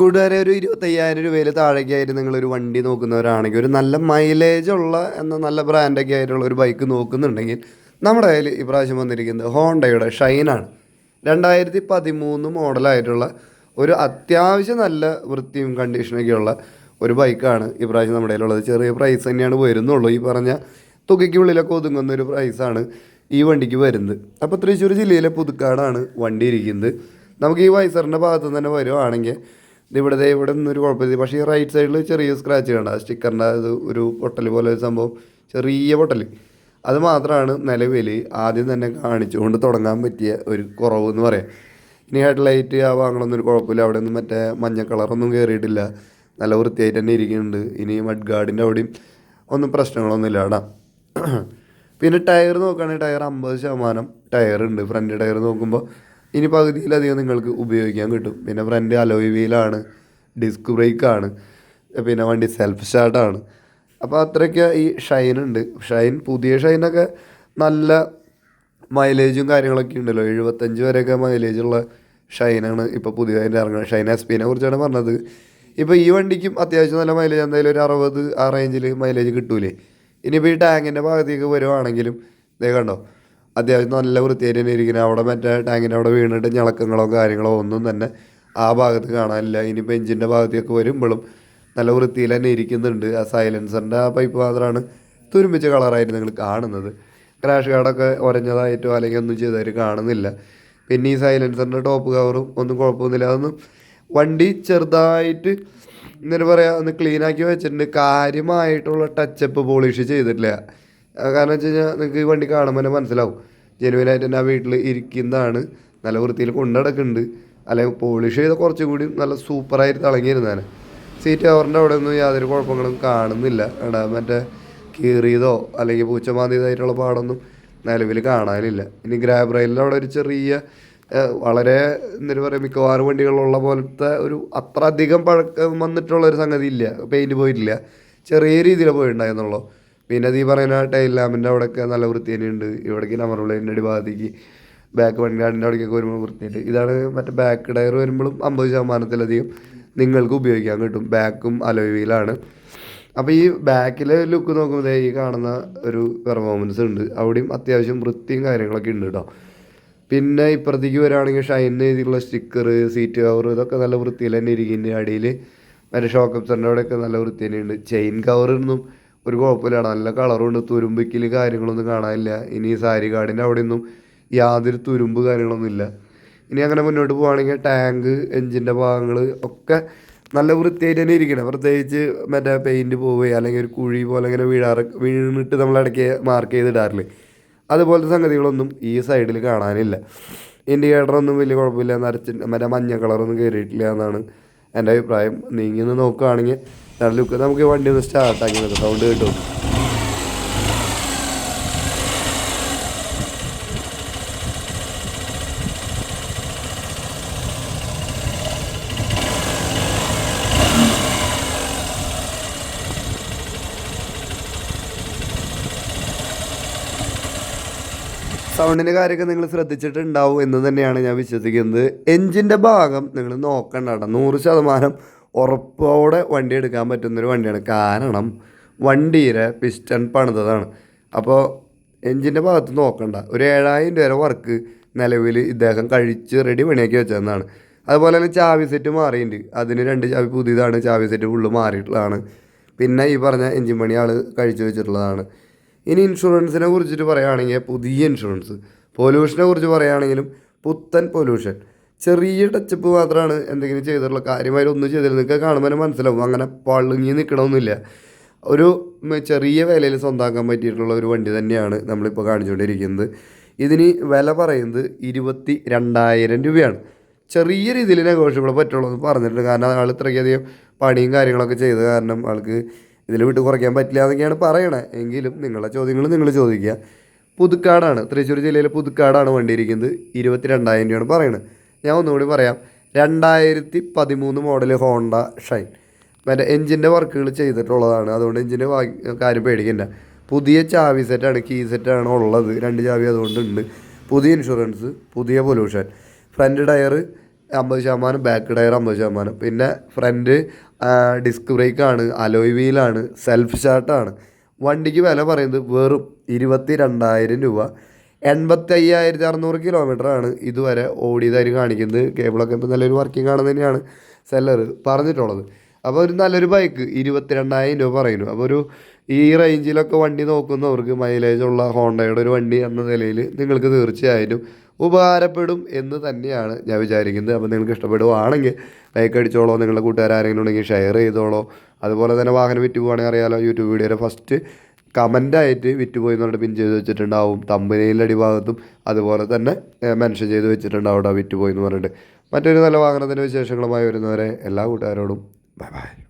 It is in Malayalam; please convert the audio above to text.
കൂട്ടുകാരെ ഒരു ഇരുപത്തയ്യായിരം രൂപയിൽ താഴേക്കായിട്ട് നിങ്ങളൊരു വണ്ടി നോക്കുന്നവരാണെങ്കിൽ ഒരു നല്ല മൈലേജ് ഉള്ള എന്ന നല്ല ബ്രാൻഡൊക്കെ ആയിട്ടുള്ള ഒരു ബൈക്ക് നോക്കുന്നുണ്ടെങ്കിൽ നമ്മുടെ കയ്യിൽ ഇപ്രാവശ്യം വന്നിരിക്കുന്നത് ഹോണ്ടയുടെ ഷൈനാണ് രണ്ടായിരത്തി പതിമൂന്ന് മോഡലായിട്ടുള്ള ഒരു അത്യാവശ്യം നല്ല വൃത്തിയും കണ്ടീഷനൊക്കെയുള്ള ഒരു ബൈക്കാണ് ഇപ്രാവശ്യം നമ്മുടെ കയ്യിലുള്ളത്. ചെറിയ പ്രൈസ് തന്നെയാണ് വരുന്നുള്ളൂ. ഈ പറഞ്ഞ തുകയ്ക്കുള്ളിലൊക്കെ ഒതുങ്ങുന്ന ഒരു പ്രൈസാണ് ഈ വണ്ടിക്ക് വരുന്നത്. അപ്പോൾ തൃശ്ശൂർ ജില്ലയിലെ പുതുക്കാടാണ് വണ്ടി ഇരിക്കുന്നത്. നമുക്ക് ഈ വൈസറിന്റെ ഭാഗത്തുനിന്ന് തന്നെ വരുവാണെങ്കിൽ ഇവിടെ ഇവിടെ ഒരു കുഴപ്പമില്ല. പക്ഷേ ഈ റൈറ്റ് സൈഡിൽ ചെറിയ സ്ക്രാച്ച് കണ്ട. സ്റ്റിക്കറിന്റെ അത് ഒരു പൊട്ടൽ പോലെ ഒരു സംഭവം. ചെറിയ പൊട്ടൽ. അത് മാത്രമാണ് നിലവിൽ ആദ്യം തന്നെ കാണിച്ചുകൊണ്ട് തുടങ്ങാൻ പറ്റിയ ഒരു കുറവ് എന്ന് പറയാം. ഇനി ഹെഡ്ലൈറ്റ് ആ വാങ്ങണമെന്ന് ഒരു കുഴപ്പമില്ല. അവിടെ നിന്ന് മറ്റേ മഞ്ഞ കളറൊന്നും കയറിയിട്ടില്ല നല്ല വൃത്തിയായിട്ട് തന്നെ ഇരിക്കുന്നുണ്ട്. ഇനി മഡ് ഗാർഡിന്റെ അവിടെയും ഒന്നും പ്രശ്നങ്ങളൊന്നുമില്ല കേടാ പിന്നെ ടയർ നോക്കുകയാണെങ്കിൽ ടയർ അമ്പത് ശതമാനം ഉണ്ട്. ഫ്രണ്ട് ടയർ നോക്കുമ്പോൾ ഇനി പകുതിയിലധികം നിങ്ങൾക്ക് ഉപയോഗിക്കാൻ കിട്ടും. പിന്നെ ഫ്രണ്ട് അലോയ് വീലാണ് ഡിസ്ക് ബ്രേക്കാണ് പിന്നെ വണ്ടി സെൽഫ് സ്റ്റാർട്ടാണ് അപ്പോൾ അത്രയ്ക്ക് ഈ ഷൈൻ ഉണ്ട്. ഷൈൻ പുതിയ ഷൈനൊക്കെ നല്ല മൈലേജും കാര്യങ്ങളൊക്കെ ഉണ്ടല്ലോ. എഴുപത്തഞ്ച് വരെയൊക്കെ മൈലേജുള്ള ഷൈനാണ് ഇപ്പോൾ പുതിയതായിട്ട് ഇറങ്ങുന്നത്. ഷൈൻ എസ് പിനെ കുറിച്ചാണ് പറഞ്ഞത്. ഇപ്പോൾ ഈ വണ്ടിക്കും അത്യാവശ്യം നല്ല മൈലേജ് എന്തായാലും ഒരു അറുപത് ആ റേഞ്ചിൽ മൈലേജ് കിട്ടൂലേ. ഇനിയിപ്പോൾ ഈ ടാങ്കിന്റെ ഭാഗത്തേക്ക് വരുവാണെങ്കിലും ഇതേ കണ്ടോ? അത്യാവശ്യം നല്ല വൃത്തിയായിട്ട് തന്നെ ഇരിക്കുന്നത്. അവിടെ മറ്റേ ടാങ്കിന്റെ അവിടെ വീണിട്ട് ഞളക്കങ്ങളോ കാര്യങ്ങളോ ഒന്നും തന്നെ ആ ഭാഗത്ത് കാണാനില്ല. ഇനിയിപ്പോൾ എഞ്ചിന്റെ ഭാഗത്തേക്ക് വരുമ്പോഴും നല്ല വൃത്തിയിൽ തന്നെ ഇരിക്കുന്നുണ്ട്. ആ സൈലൻസറിന്റെ ആ പൈപ്പ് മാത്രമാണ് തുരുമ്പിച്ച കളറായിട്ട് നിങ്ങൾ കാണുന്നത്. ക്രാഷ് കാർഡൊക്കെ ഉരഞ്ഞതായിട്ടോ അല്ലെങ്കിൽ ഒന്നും ചെയ്തതായിട്ട് കാണുന്നില്ല. പിന്നെ ഈ സൈലൻസറിന്റെ ടോപ്പ് കവറും ഒന്നും കുഴപ്പമൊന്നുമില്ല. അതൊന്നും വണ്ടി ചെറുതായിട്ട് എന്നിട്ട് പറയാം ഒന്ന് ക്ലീനാക്കി വെച്ചിട്ടുണ്ട്. കാര്യമായിട്ടുള്ള ടച്ചപ്പ് പോളിഷ് ചെയ്തിട്ടില്ല. കാരണം വെച്ച് കഴിഞ്ഞാൽ നിങ്ങൾക്ക് ഈ വണ്ടി കാണുമ്പോൾ തന്നെ മനസ്സിലാവും. ജെനുവനായിട്ട് തന്നെ ആ വീട്ടിൽ ഇരിക്കുന്നതാണ്. നല്ല വൃത്തിയിൽ കൊണ്ടുനടക്കുന്നുണ്ട് അല്ലെങ്കിൽ പോളിഷ് ചെയ്ത കുറച്ചും കൂടി നല്ല സൂപ്പറായിട്ട് തിളങ്ങിയിരുന്നാണ് സീറ്റ് കവറിന്റെ അവിടെ ഒന്നും യാതൊരു കുഴപ്പങ്ങളും കാണുന്നില്ല. എടാ മറ്റേ കീറിയതോ അല്ലെങ്കിൽ പൂച്ച മാന്തിയതായിട്ടുള്ള പാടൊന്നും നിലവിൽ കാണാനില്ല. ഇനി ഗ്രാബ് അവിടെ ഒരു ചെറിയ വളരെ എന്താ പറയുക മിക്കവാറും വണ്ടികളുള്ള പോലത്തെ ഒരു അത്ര അധികം പഴക്കം വന്നിട്ടുള്ള ഒരു സംഗതി ഇല്ല. പെയിന്റ് പോയിട്ടില്ല. ചെറിയ രീതിയിൽ പോയിട്ടുണ്ടായിരുന്നുള്ളൂ. പിന്നെ നീ പറയുന്ന ടൈൽ ലാമ്പിന്റെ അവിടെയൊക്കെ നല്ല വൃത്തി തന്നെയുണ്ട് ഇവിടേക്ക് നമ്പർ പ്ലേറ്റിന്റെ അടി ഭാഗത്തേക്ക് ബാക്ക് വണ്ടിയാടിന്റെ അവിടേക്കൊക്കെ വരുമ്പോൾ വൃത്തിയുണ്ട് ഇതാണ് മറ്റേ ബാക്ക് ടയർ വരുമ്പോഴും അമ്പത് ശതമാനത്തിലധികം നിങ്ങൾക്ക് ഉപയോഗിക്കാൻ കിട്ടും. ബാക്കും അലോയ് അപ്പോൾ ഈ ബാക്കിലെ ലുക്ക് നോക്കുമ്പോൾ ഈ കാണുന്ന ഒരു പെർഫോമൻസ് ഉണ്ട്. അവിടെയും അത്യാവശ്യം വൃത്തിയും കാര്യങ്ങളൊക്കെ ഉണ്ട് കേട്ടോ പിന്നെ ഇപ്പുറത്തേക്ക് വരികയാണെങ്കിൽ ഷൈൻ ചെയ്തിട്ടുള്ള സ്റ്റിക്കർ സീറ്റ് കവർ ഇതൊക്കെ നല്ല വൃത്തിയിൽ തന്നെ ഇരിക്കുന്നുണ്ട്. അടിയിൽ മറ്റേ ഷോക്ക് അപ്സറിന്റെ അവിടെയൊക്കെ നല്ല വൃത്തി തന്നെയുണ്ട് ചെയിൻ കവറൊന്നും ഒരു കുഴപ്പമില്ല നല്ല കളറുണ്ട്. തുരുമ്പിക്കൽ കാര്യങ്ങളൊന്നും കാണാനില്ല. ഇനി സാരി കാർഡിന്റെ അവിടെ ഒന്നും യാതൊരു തുരുമ്പ് കാര്യങ്ങളൊന്നും ഇല്ല. ഇനി അങ്ങനെ മുന്നോട്ട് പോവുകയാണെങ്കിൽ ടാങ്ക് എഞ്ചിന്റെ ഭാഗങ്ങൾ ഒക്കെ നല്ല വൃത്തിയായിട്ട് തന്നെ ഇരിക്കണം. പ്രത്യേകിച്ച് മറ്റേ പെയിന്റ് പോവുകയോ അല്ലെങ്കിൽ ഒരു കുഴി പോലെ ഇങ്ങനെ വീഴാറ് വീണിട്ട് നമ്മൾ ഇടയ്ക്ക് മാർക്ക് ചെയ്തിടാറില്ലേ. അതുപോലത്തെ സംഗതികളൊന്നും ഈ സൈഡിൽ കാണാനില്ല. ഇൻഡിക്കേറ്ററൊന്നും വലിയ കുഴപ്പമില്ല. നരച്ച് മറ്റേ മഞ്ഞ കളറൊന്നും കയറിയിട്ടില്ല എന്നാണ് എന്റെ അഭിപ്രായം. നീങ്ങി ഒന്ന് നോക്കുകയാണെങ്കിൽ ലുക്ക് നമുക്ക് വണ്ടി ഒന്ന് സ്റ്റാർട്ട് ആക്കി നോക്കാം. സൗണ്ട് കിട്ടും? സൗണ്ടിന്റെ കാര്യമൊക്കെ നിങ്ങൾ ശ്രദ്ധിച്ചിട്ടുണ്ടാവും എന്ന് തന്നെയാണ് ഞാൻ വിശ്വസിക്കുന്നത്. എഞ്ചിന്റെ ഭാഗം നിങ്ങൾ നോക്കണ്ട കേട്ടോ. നൂറ് ശതമാനം ഉറപ്പോടെ വണ്ടി എടുക്കാൻ പറ്റുന്നൊരു വണ്ടിയാണ്. കാരണം വണ്ടിയിലെ പിസ്റ്റൺ പണിതതാണ്. അപ്പോൾ എൻജിന്റെ ഭാഗത്ത് നോക്കണ്ട. ഒരു ഏഴായിരം രൂപ വർക്ക് നിലവിൽ ഇദ്ദേഹം കഴിച്ച് റെഡി പണിയാക്കി വെച്ചതെന്നാണ്. അതുപോലെ തന്നെ ചാവി സെറ്റ് മാറിയിട്ടുണ്ട്. അതിന് രണ്ട് ചാവി പുതിയതാണ്. ചാവി സെറ്റ് ഫുള്ള് മാറിയിട്ടുള്ളതാണ്. പിന്നെ ഈ പറഞ്ഞ എൻജിൻ പണി ആൾ കഴിച്ചു വെച്ചിട്ടുള്ളതാണ്. ഇനി ഇൻഷുറൻസിനെ കുറിച്ചിട്ട് പറയുകയാണെങ്കിൽ പുതിയ ഇൻഷുറൻസ് പൊല്യൂഷനെ കുറിച്ച് പറയുകയാണെങ്കിലും പുത്തൻ പൊല്യൂഷൻ ചെറിയ ടച്ചപ്പ് മാത്രമാണ് എന്തെങ്കിലും ചെയ്തിട്ടുള്ള കാര്യമായിട്ട് ഒന്നും ചെയ്തില്ല. നിങ്ങൾക്ക് കാണുമ്പോൾ മനസ്സിലാവും. അങ്ങനെ പളുങ്ങി നിൽക്കണമെന്നില്ല ഒരു ചെറിയ വിലയിൽ സ്വന്തമാക്കാൻ പറ്റിയിട്ടുള്ള ഒരു വണ്ടി തന്നെയാണ് നമ്മളിപ്പോൾ കാണിച്ചുകൊണ്ടിരിക്കുന്നത് ഇതിന് വില പറയുന്നത് ഇരുപത്തി രണ്ടായിരം രൂപയാണ്. ചെറിയ രീതിയിൽ നെഗോഷ്യബിൾ പറ്റുള്ളൂ എന്ന് പറഞ്ഞിട്ടുണ്ട്. കാരണം ആൾ ഇത്രയ്ക്കധികം പണിയും കാര്യങ്ങളൊക്കെ ചെയ്ത കാരണം ആൾക്ക് ഇതിൽ വിട്ട് കുറയ്ക്കാൻ പറ്റില്ല എന്നൊക്കെയാണ് പറയണത് എങ്കിലും നിങ്ങളുടെ ചോദ്യങ്ങൾ നിങ്ങൾ ചോദിക്കുക. പുതുക്കാടാണ് തൃശ്ശൂർ ജില്ലയിലെ പുതുക്കാടാണ് വണ്ടിയിരിക്കുന്നത് ഇരുപത്തി രണ്ടായിരം രൂപയാണ് പറയുന്നത് ഞാൻ ഒന്നുകൂടി പറയാം. രണ്ടായിരത്തി പതിമൂന്ന് മോഡൽ ഹോണ്ട ഷൈൻ. മറ്റേ എഞ്ചിന്റെ വർക്കുകൾ ചെയ്തിട്ടുള്ളതാണ്. അതുകൊണ്ട് എഞ്ചിന്റെ കാര്യം പേടിക്കണ്ട. പുതിയ ചാവി സെറ്റാണ് കീ സെറ്റാണ് ഉള്ളത്. രണ്ട് ചാവി അതുകൊണ്ടുണ്ട്. പുതിയ ഇൻഷുറൻസ് പുതിയ പൊല്യൂഷൻ ഫ്രണ്ട് ടയർ അമ്പത് ശതമാനം ബാക്ക് ടയർ അമ്പത് ശതമാനം. പിന്നെ ഫ്രണ്ട് ഡിസ്ക് ബ്രേക്കാണ് അലോയ് വീലാണ് സെൽഫ് സ്റ്റാർട്ടാണ് വണ്ടിക്ക് വില പറയുന്നത് വെറും ഇരുപത്തി രണ്ടായിരം രൂപ. എൺപത്തി അയ്യായിരത്തി അറുന്നൂറ് കിലോമീറ്ററാണ് ഇതുവരെ ഓടിയതായി കാണിക്കുന്നത്. കേബിളൊക്കെ ഇപ്പോൾ നല്ലൊരു വർക്കിംഗ് ആണെന്ന് തന്നെയാണ് സെല്ലർ പറഞ്ഞിട്ടുള്ളത്. അപ്പോൾ ഒരു നല്ലൊരു ബൈക്ക് ഇരുപത്തിരണ്ടായിരം രൂപ പറയുന്നു. അപ്പോൾ ഒരു ഈ റേഞ്ചിലൊക്കെ വണ്ടി നോക്കുന്നവർക്ക് മൈലേജ് ഉള്ള ഹോണ്ടയുടെ ഒരു വണ്ടി എന്ന നിലയിൽ നിങ്ങൾക്ക് തീർച്ചയായിട്ടും ഉപകാരപ്പെടും എന്ന് തന്നെയാണ് ഞാൻ വിചാരിക്കുന്നത്. അപ്പോൾ നിങ്ങൾക്ക് ഇഷ്ടപ്പെടുവാണെങ്കിൽ ലൈക്ക് അടിച്ചോളോ നിങ്ങളുടെ കൂട്ടുകാർ ആരെങ്കിലും ഉണ്ടെങ്കിൽ ഷെയർ ചെയ്തോളോ. അതുപോലെ തന്നെ വാഹനം വിറ്റ് പോവുകയാണെങ്കിൽ അറിയാലോ യൂട്യൂബ് വീഡിയോയുടെ ഫസ്റ്റ് കമന്റായിട്ട് വിറ്റുപോയി എന്ന് പറഞ്ഞിട്ട് പിൻ ചെയ്ത് വെച്ചിട്ടുണ്ടാവും. തമ്പനയിലെ അടിഭാഗത്തും അതുപോലെ തന്നെ മെൻഷൻ ചെയ്ത് വെച്ചിട്ടുണ്ടാവും വിറ്റുപോയി എന്ന് പറഞ്ഞിട്ട്. മറ്റൊരു നല്ല വാഹനത്തിന്റെ വിശേഷങ്ങളുമായി വരുന്നവരെ എല്ലാ കൂട്ടുകാരോടും ബൈ ബൈ.